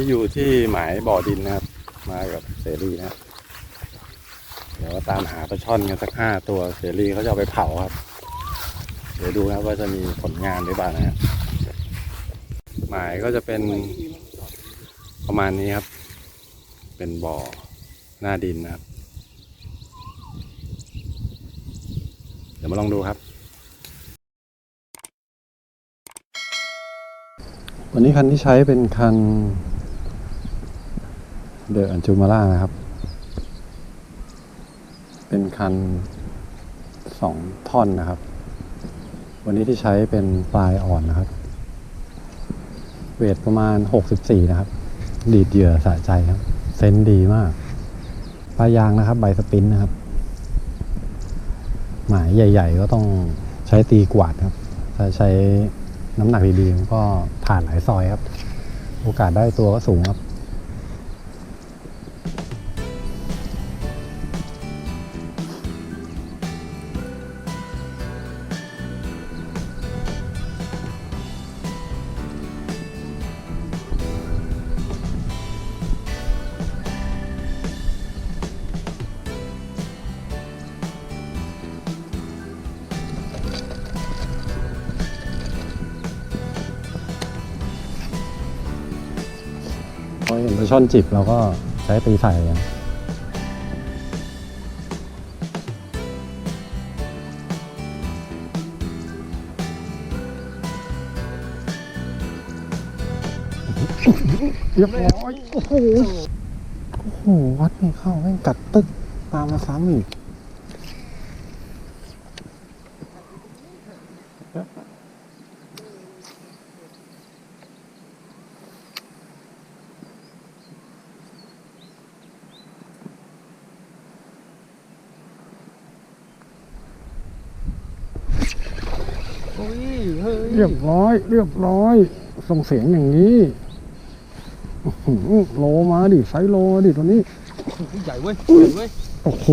นี้อยู่ที่หมายบ่อดินนะครับ มากับเสรีนะ เดี๋ยวตามหาปลาช่อนกันสักห้าตัวเสรีเขาจะเอาไปเผาครับ เดี๋ยวดูนะครับว่าจะมีผลงานหรือเปล่านะครับหมายก็จะเป็นประมาณนี้ครับ เป็นบ่อหน้าดินนะครับ เดี๋ยวมาลองดูครับวันนี้คันที่ใช้เป็นคัน เดอะอันจูมาร่านะครับ เป็นคันสองท่อนนะครับ วันนี้ที่ใช้เป็นปลายอ่อนนะครับ เวทประมาณ 64 นะครับ ดีดเหยื่อสะใจครับ เซนดีมากปลายยางนะครับ ใบสปรินท์นะครับ หมายใหญ่ ๆ ก็ต้องใช้ตีกวาดครับ ถ้าใช้น้ำหนักดีๆก็ผ่านหลายซอยครับ โอกาสได้ตัวก็สูงครับ ปลาช่อนจิบเราก็ใช้ตีใส่กันเรียบร้อย โอ้โห โอ้โห วัดไม่เข้าแม่งกัดตึกตามมาซ้ำอีก เฮ้ยเฮ้ย เรียบร้อย เรียบร้อย ส่งเสียงอย่างนี้อื้อหือโลมาดิไซส์โลมาดิตัวนี้ใหญ่เว้ยใหญ่เว้ยโอ้โห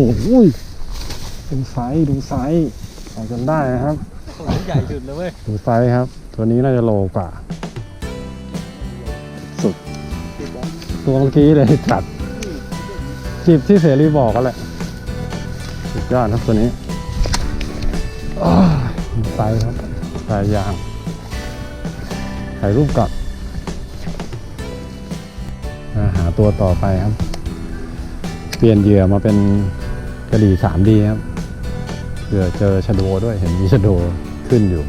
ดูไซส์ดูไซส์เอาจนได้นะครับตัวนี้ใหญ่สุดเลยเว้ยดูไซส์ครับ ตัวนี้น่าจะโลกว่า สุดตัวเมื่อกี้เลยจัดจีบที่เสรีบอกก็แหละสุดยอดครับตัวนี้อ้าวดูไซส์ครับสายยาง ถ่ายรูปก่อนอหาตัวต่อไปครับ เปลี่ยนเหยื่อมาเป็นกระดี่ 3D ครับเผื่อเจอชะโดด้วยเห็นมีชะโดขึ้นอยู่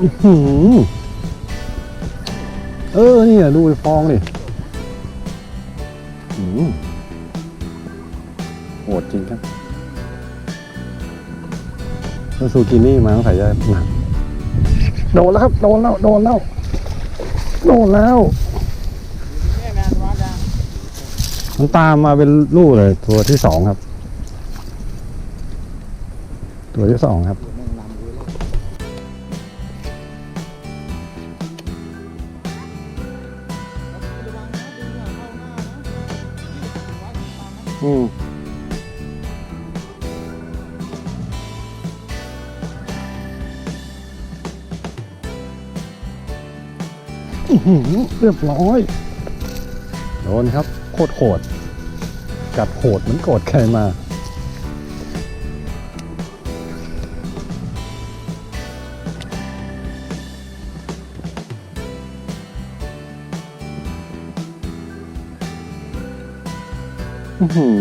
อื้อหือเออนี่อะดูไอ้ฟองดิอื้อหือโหดจริงครับแล้วซูกินี่มาต้องใส่จะหนักโดนแล้วครับ โดนแล้ว โดนแล้ว โดนแล้ว มันตามมาเป็นลูกเลย ตัวที่สองครับ ตัวที่สองครับ อืมอื้อหือเรียบร้อย โดนครับ โคตรโหด กัดโหดเหมือนโกรธใครมา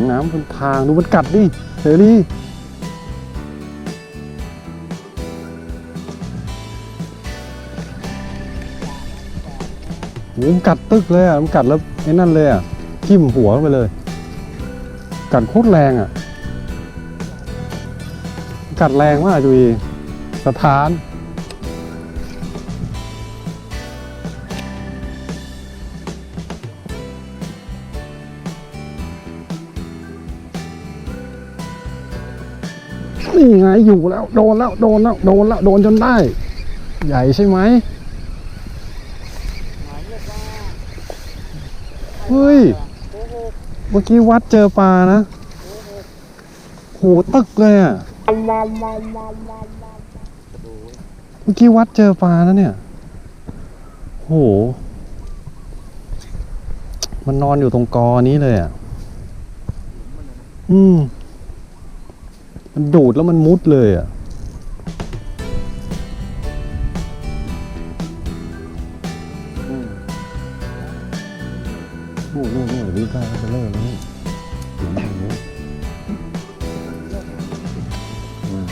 น้ำบนทางดูมันกัดดิเสรีโหมันกัดตึกเลยอะมันกัดแล้วไอ้นั่นเลยอะทิ่มหัวไปเลย กัดโคตรแรงอะ กัดแรงมากจุยสถาน นี่ไงอยู่แล้ว โดนแล้วโดนแล้วโดนแล้วโดนจนได้ ใหญ่ใช่ไหมเฮ้ย เมื่อกี้วัดเจอปลานะโหตึกเลยอะเมื่อกี้วัดเจอปลานะเนี่ยโห มันนอนอยู่ตรงกอนี้เลยอะ อืม มันดูดแล้วมันมุดเลยอะโอ้โหโอ้โหวิ่งข้ามไปเลยนี่ถึงตรงนี้อืม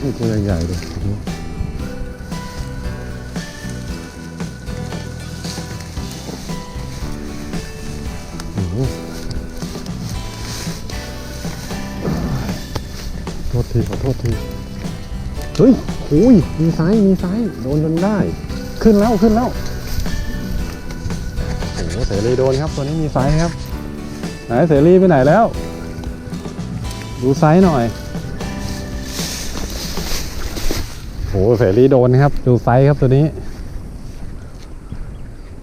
นี่ตัวใหญ่ๆเลย ทีขอโทษทีเฮ้ยโอ้ยมีไซส์มีไซส์โดนจนได้ ขึ้นแล้วขึ้นแล้วโอ้โหเสรีโดนครับตัวนี้มีไซส์ครับ ไหนเสรีไปไหนแล้ว ดูไซส์หน่อยโอ้โหเสรีโดนครับ ดูไซส์ครับตัวนี้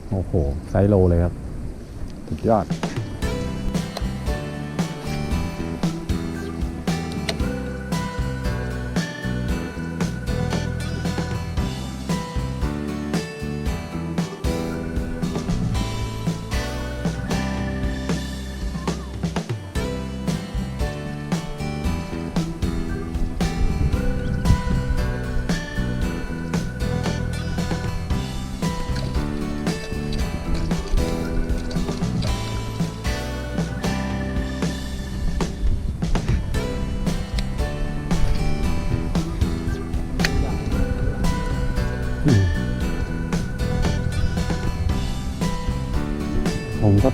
โอ้โห ไซส์โลเลยครับสุดยอด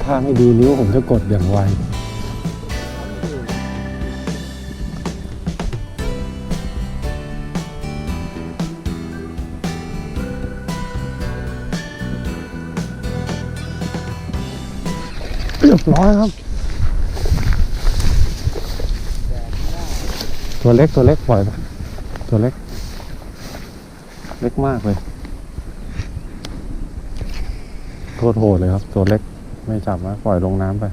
ผมก็ท่าไม่ดีนิ้วผมจะกดอย่างไวเรียบร้อยครับ ตัวเล็กตัวเล็กปล่อยไปตัวเล็ก เล็กมากเลย โทษโหดเลยครับ ตัวเล็ก ไม่จับนะปล่อยลงน้ำไป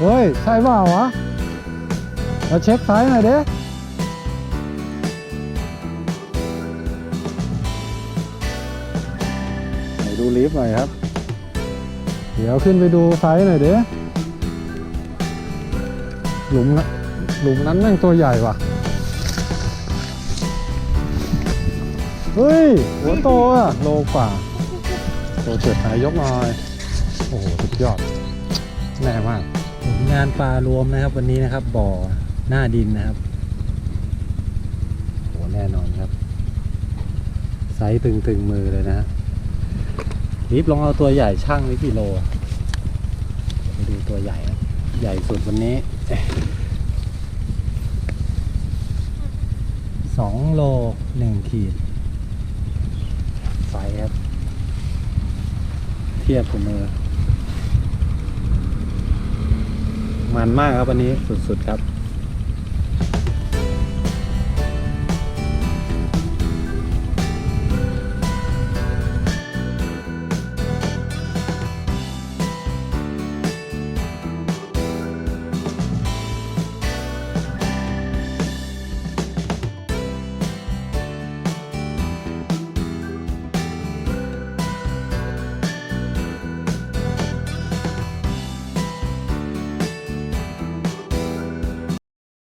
เฮ้ย ใช่เปล่าวะ มาเช็คไซส์หน่อยเด้ไหนดูลิฟต์หน่อยครับ เดี๋ยวขึ้นไปดูไซส์หน่อยเด้หลุมนะหลุมนั้นแม่งตัวใหญ่ว่ะ เฮ้ย หัวโตอะ โลกว่าโตเจ็ดนายยกหน่อย โอ้โห สุดยอด แน่มากผลงานปลารวมนะครับ วันนี้นะครับ บ่อหน้าดินนะครับโหแน่นอนครับ ไซส์ตึงๆมือเลยนะฮะรีบลองเอาตัวใหญ่ช่างไว้กี่โลอะไปดูตัวใหญ่นะใหญ่สุดวันนี้สองโลหนึ่งขีดายครับ เทียบกับมือ มันมากครับวันนี้สุดๆครับ